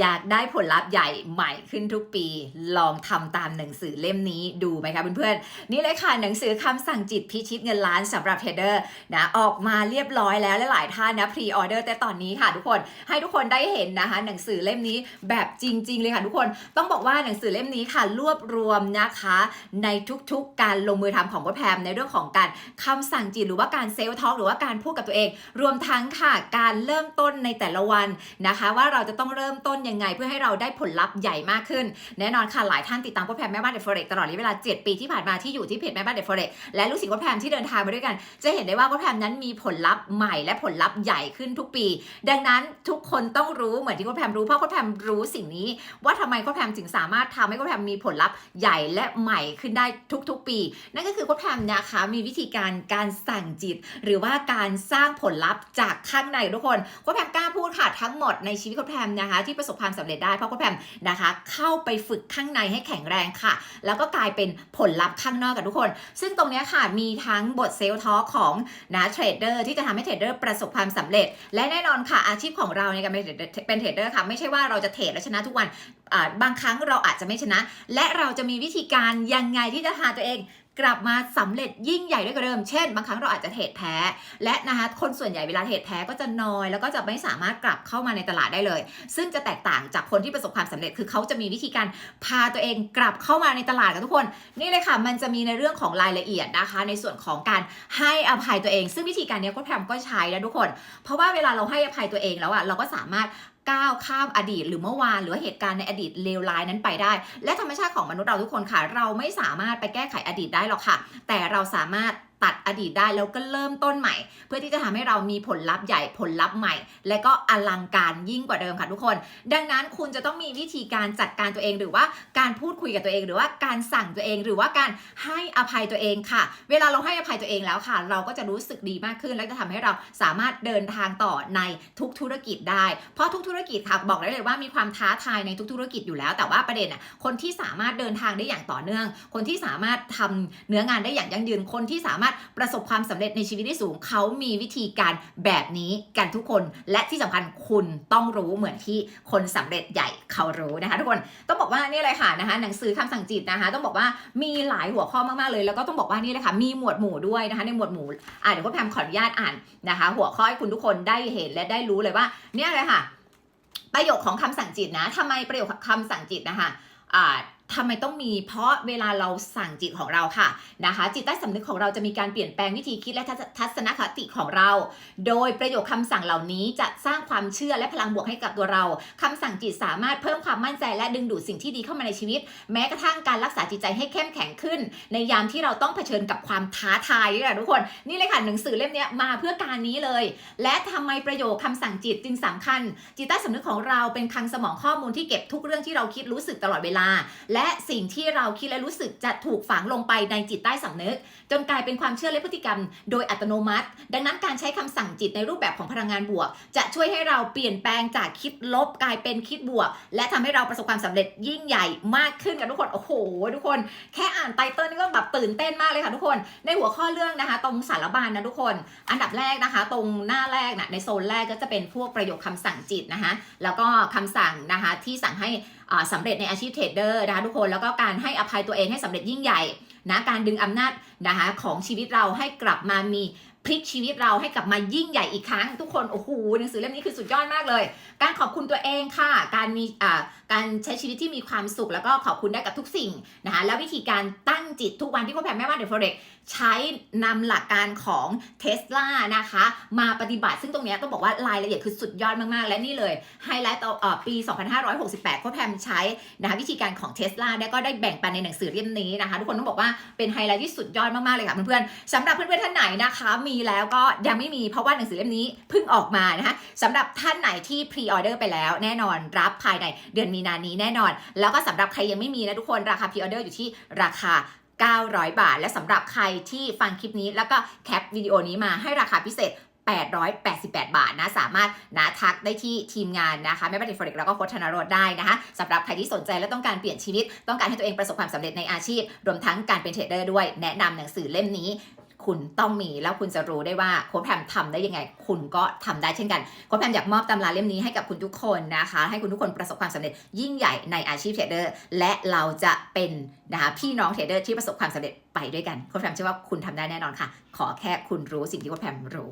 อยากได้ผลลัพธ์ใหญ่ใหม่ขึ้นทุกปี ลองทำตามหนังสือเล่มนี้ดูไหมคะเพื่อนๆ นี่เลยค่ะหนังสือคำสั่งจิตพิชิตเงินล้านสำหรับเทรดเดอร์นะออกมาเรียบร้อยแล้วและหลายท่านนะพรีออเดอร์แต่ตอนนี้ค่ะทุกคนให้ทุกคนได้เห็นนะคะ หนังสือเล่มนี้แบบจริง ๆ เลยค่ะทุกคนต้องบอกว่าหนังสือเล่มนี้ค่ะรวบรวมนะคะ ในทุกๆ การลงมือทำของพ่อแพมในเรื่องของการคำสั่งจิตหรือว่าการเซลล์ทอล์กหรือว่าการพูดกับตัวเอง รวมทั้งค่ะการเริ่มต้นในแต่ละวันนะคะ ว่าเราจะต้องเริ่มต้นยังไง เพื่อให้เราได้ผลลัพธ์ใหญ่มากขึ้น แน่นอนค่ะหลายท่านติดตามพ่อแพมแม่บ้านเดอะฟอเรกตลอดระยะเวลา 7 ปีที่ผ่านมาที่อยู่ที่เพจแม่บ้านเดอะฟอเรกและลูกศิษย์พ่อแพมที่เดินทางมาด้วยกัน จะเห็นได้ว่าพ่อแพมนั้นมีผลลัพธ์ใหม่และผลลัพธ์ใหญ่ขึ้นทุกปี ดังนั้นทุกคนต้องรู้เหมือนที่พ่อแพมรู้เพราะพ่อแพมรู้สิ่งนี้ ว่าทำไมพ่อแพมถึงสามารถทำให้พ่อแพมมีผลลัพธ์ใหญ่และใหม่ขึ้นได้ทุกๆ ปี นั่นก็คือพ่อแพมนะคะมีวิธีการการสั่งจิต หรือว่าการสร้างผลลัพธ์จากข้างในทุกคนพ่อแพมกล้าพูดค่ะทั้งหมดในชีวิตพ่อแพมนะคะที่ประสบบความสำเร็จได้ เพราะพ่อแพมนะคะ เข้าไปฝึกข้างในให้แข็งแรงค่ะ แล้วก็กลายเป็นผลลัพธ์ข้างนอกกับทุกคน ซึ่งตรงนี้ค่ะมีทั้งบทเซลล์ทอของนะเทรดเดอร์ที่จะทำให้เทรดเดอร์ประสบความสำเร็จ และแน่นอนค่ะอาชีพของเราในการเป็นเทรดเดอร์เป็นเทรดเดอร์ค่ะไม่ใช่ว่าเราจะเทรดและชนะทุกวันบางครั้งเราอาจจะไม่ชนะ และเราจะมีวิธีการยังไงที่จะพาตัวเอง กลับมาสำเร็จยิ่งใหญ่ด้วยกว่าเดิม เช่น บางครั้งเราอาจจะเทรดแพ้ และนะคะคนส่วนใหญ่เวลาเทรดแพ้ก็จะนอย แล้วก็จะไม่สามารถกลับเข้ามาในตลาดได้เลย ซึ่งจะแตกต่างจากคนที่ประสบความสำเร็จ คือเขาจะมีวิธีการพาตัวเองกลับเข้ามาในตลาดกับทุกคน นี่เลยค่ะ มันจะมีในเรื่องของรายละเอียดนะคะ ในส่วนของการให้อภัยตัวเอง ซึ่งวิธีการนี้ก็แพมก็ใช้นะทุกคน เพราะว่าเวลาเราให้อภัยตัวเองแล้วอะเราก็สามารถ ก้าวข้ามอดีต หรือเมื่อวานหรือเหตุการณ์ในอดีตเลวร้ายนั้นไปได้ และธรรมชาติของมนุษย์เราทุกคนค่ะ เราไม่สามารถไปแก้ไขอดีตได้หรอกค่ะ แต่เราสามารถ ตัดอดีตได้แล้วก็เริ่มต้นใหม่ เพื่อที่จะทำให้เรามีผลลัพธ์ใหญ่ผลลัพธ์ใหม่ และก็อลังการยิ่งกว่าเดิมค่ะทุกคน ดังนั้นคุณจะต้องมีวิธีการจัดการตัวเองหรือว่าการพูดคุยกับตัวเอง หรือว่าการสั่งตัวเองหรือว่าการให้อภัยตัวเองค่ะ เวลาเราให้อภัยตัวเองแล้วค่ะ เราก็จะรู้สึกดีมากขึ้น และจะทำให้เราสามารถเดินทางต่อในทุกธุรกิจได้ เพราะทุกธุรกิจค่ะบอกได้เลยว่ามีความท้าทายในทุกธุรกิจอยู่แล้ว แต่ว่าประเด็นอะคนที่สามารถเดินทางได้อย่างต่อเนื่อง คนที่สามารถทำเนื้องานได้อย่างยั่งยืนคนที่สามารถประสบความสำเร็จในชีวิตได้สูง เขามีวิธีการแบบนี้กันทุกคน และที่สำคัญคุณต้องรู้เหมือนที่คนสำเร็จใหญ่เขารู้นะคะ ทุกคนต้องบอกว่านี่เลยค่ะนะคะหนังสือคำสั่งจิตนะคะ ต้องบอกว่ามีหลายหัวข้อมากๆเลย แล้วก็ต้องบอกว่านี่เลยค่ะมีหมวดหมู่ด้วยนะคะ ในหมวดหมู่อ่าเดี๋ยวพ่อแพมขออนุญาตอ่านนะคะ หัวข้อให้คุณทุกคนได้เห็นและได้รู้เลยว่า เนี่ยเลยค่ะ ประโยคของคำสั่งจิตนะทำไมประโยคคำสั่งจิตนะคะอ่า ทำไมต้องมี เพราะเวลาเราสั่งจิตของเราค่ะนะคะ จิตใต้สำนึกของเราจะมีการเปลี่ยนแปลงวิธีคิดและทัศนคติของเรา โดยประโยคคำสั่งเหล่านี้จะสร้างความเชื่อและพลังบวกให้กับตัวเราคำสั่งจิตสามารถเพิ่มความมั่นใจและดึงดูดสิ่งที่ดีเข้ามาในชีวิต แม้กระทั่งการรักษาจิตใจให้เข้มแข็งขึ้น ในยามที่เราต้องเผชิญกับความท้าทายนี่แหละทุกคนนี่เลยค่ะหนังสือเล่มนี้มาเพื่อการนี้เลย และทำไมประโยคคำสั่งจิตจึงสำคัญ จิตใต้สำนึกของเราเป็นคลังสมองข้อมูลที่เก็บทุกเรื่องที่เราคิดรู้สึกตลอดเวลา และและสิ่งที่เราคิดและรู้สึกจะถูกฝังลงไปในจิตใต้สำนึก จนกลายเป็นความเชื่อและพฤติกรรม โดยอัตโนมัติ ดังนั้นการใช้คำสั่งจิตในรูปแบบของพลังงานบวก จะช่วยให้เราเปลี่ยนแปลงจากคิดลบกลายเป็นคิดบวก และทำให้เราประสบความสำเร็จยิ่งใหญ่มากขึ้นกันทุกคนโอ้โห ทุกคน แค่อ่านไตเติ้ลนี่ก็แบบตื่นเต้นมากเลยค่ะทุกคน ในหัวข้อเรื่องนะคะ ตรงสารบานนะทุกคน อันดับแรกนะคะ ตรงหน้าแรกนะในโซนแรกก็จะเป็นพวกประโยคคำสั่งจิตนะคะแล้วก็คำสั่งนะคะที่สั่งให้ สำเร็จในอาชีพเทรดเดอร์นะคะทุกคนแล้วก็การให้อภัยตัวเองให้สำเร็จยิ่งใหญ่ นะการดึงอำนาจนะคะของชีวิตเราให้กลับมามีพลิกชีวิตเราให้กลับมายิ่งใหญ่อีกครั้ง ทุกคนโอ้โหหนังสือเล่มนี้คือสุดยอดมากเลย การขอบคุณตัวเองค่ะ การมีอ่าการใช้ชีวิตที่มีความสุขแล้วก็ขอบคุณได้กับทุกสิ่งนะคะแล้ววิธีการตั้งจิตทุกวันที่พ่อแพมแม่บ้านเดอะฟเร็กใช้นำหลักการของเทสลานะคะ มาปฏิบัติซึ่งตรงเนี้ยต้องบอกว่ารายละเอียดคือสุดยอดมาก ๆ และนี่เลยไฮไลท์ต่อเอ่อปี 2568พ่อแพมใช้นะคะวิธีการของเทสลาได้ก็ได้แบ่งปันในหนังสือเล่มนี้นะคะ ทุกคนต้องบอกว่าเป็นไฮไลท์ที่สุดยอดมากๆเลยค่ะเพื่อนๆสำหรับเพื่อนๆท่านไหนนะคะ มีแล้วก็ยังไม่มีเพราะว่าหนังสือเล่มนี้เพิ่งออกมานะคะสำหรับท่านไหนที่พรีออเดอร์ไปแล้ว แน่นอนรับภายในเดือนมีนานี้แน่นอน แล้วก็สำหรับใครยังไม่มีนะทุกคนราคาพรีออเดอร์อยู่ที่ราคา900 บาท และสำหรับใครที่ฟังคลิปนี้แล้วก็แคปวิดีโอนี้มาให้ราคาพิเศษ 888 บาทนะ สามารถนะทักได้ที่ทีมงานนะคะไม่ว่าจะฟอร็กแล้วก็โคชธนารถได้นะคะสำหรับใครที่สนใจและต้องการเปลี่ยนชีวิต ต้องการให้ตัวเองประสบความสำเร็จในอาชีพ รวมทั้งการเป็นเทรดเดอร์ด้วย แนะนำหนังสือเล่มนี้ คุณต้องมีแล้วคุณจะรู้ได้ว่าโค้ชแพมทำได้ยังไง คุณก็ทำได้เช่นกันโค้ชแพมอยากมอบตำราเล่มนี้ให้กับคุณทุกคนนะคะ ให้คุณทุกคนประสบความสำเร็จยิ่งใหญ่ในอาชีพเทรดเดอร์และเราจะเป็นนะคะพี่น้องเทรดเดอร์ที่ประสบความสำเร็จไปด้วยกันโค้ชแพมเชื่อว่าคุณทำได้แน่นอนค่ะ ขอแค่คุณรู้สิ่งที่โค้ชแพมรู้